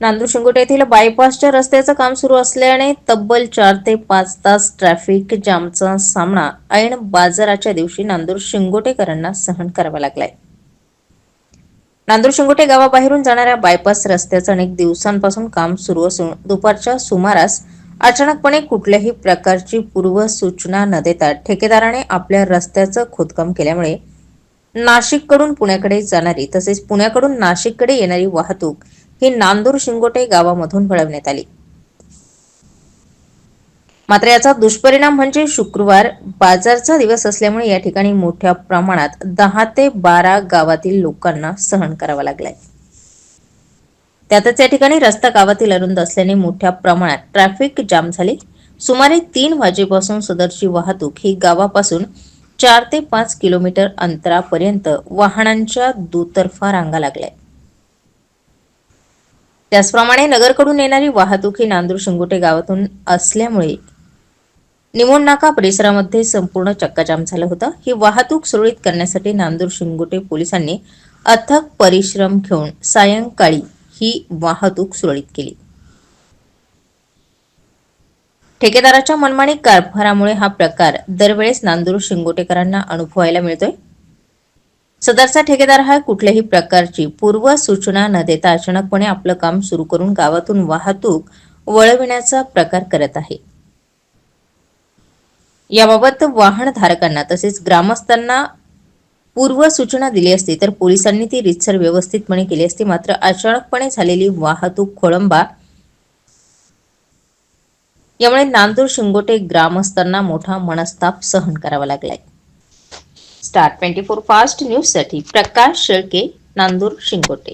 नांदूर शिंगोटे येथील बायपासच्या रस्त्याचं काम सुरू असल्याने तब्बल चार ते पाच तास ट्रॅफिक जामचा सामना. ऐन बाजाराच्या दिवशी नांदूर शिंगोटेकरांना सहन करावा लागलाय. नांदूर शिंगोटे गावाबाहेरून जाणाऱ्या बायपास रस्त्याचं अनेक दिवसांपासून काम सुरू असून दुपारच्या सुमारास अचानकपणे कुठल्याही प्रकारची पूर्वसूचना न देता ठेकेदाराने आपल्या रस्त्याचं खोदकाम केल्यामुळे नाशिककडून पुण्याकडे जाणारी तसेच पुण्याकडून नाशिककडे येणारी वाहतूक ही नांदूर शिंगोटे गावामधून वळवण्यात आली. मात्र याचा दुष्परिणाम म्हणजे शुक्रवार बाजारचा दिवस असल्यामुळे या ठिकाणी मोठ्या प्रमाणात दहा ते बारा गावातील लोकांना सहन करावा लागलाय. त्यातच या ठिकाणी रस्ता गावातील अरुंद असल्याने मोठ्या प्रमाणात ट्रॅफिक जाम झाले. सुमारे तीन वाजेपासून सदरची वाहतूक ही गावापासून चार ते पाच किलोमीटर अंतरापर्यंत वाहनांच्या दुतर्फा रांगा लागल्या. त्याचप्रमाणे नगरकडून येणारी वाहतूक ही नांदूर शिंगोटे गावातून असल्यामुळे निमोण नाका परिसरामध्ये संपूर्ण चक्काजाम झालं होतं. ही वाहतूक सुरळीत करण्यासाठी नांदूर शिंगोटे पोलिसांनी अथक परिश्रम घेऊन सायंकाळी ही वाहतूक सुरळीत केली. ठेकेदाराच्या मनमानी कारभारामुळे हा प्रकार दरवेळेस नांदूर शिंगोटेकरांना अनुभवायला मिळतोय. सदरचा ठेकेदार हा कुठल्याही प्रकारची पूर्व सूचना न देता अचानकपणे आपलं काम सुरू करून गावातून वाहतूक वळविण्याचा प्रकार करत आहे. याबाबत वाहनधारकांना तसेच ग्रामस्थांना पूर्व सूचना दिली असती तर पोलिसांनी ती रितसर व्यवस्थितपणे केली असती. मात्र अचानकपणे झालेली वाहतूक खोळंबा. यामुळे नांदूर शिंगोटे ग्रामस्थांना मोठा मनस्ताप सहन करावा लागलाय. स्टार ट्वेंटी फोर फास्ट न्यूजसाठी प्रकाश शेळके नांदूर शिंगोटे.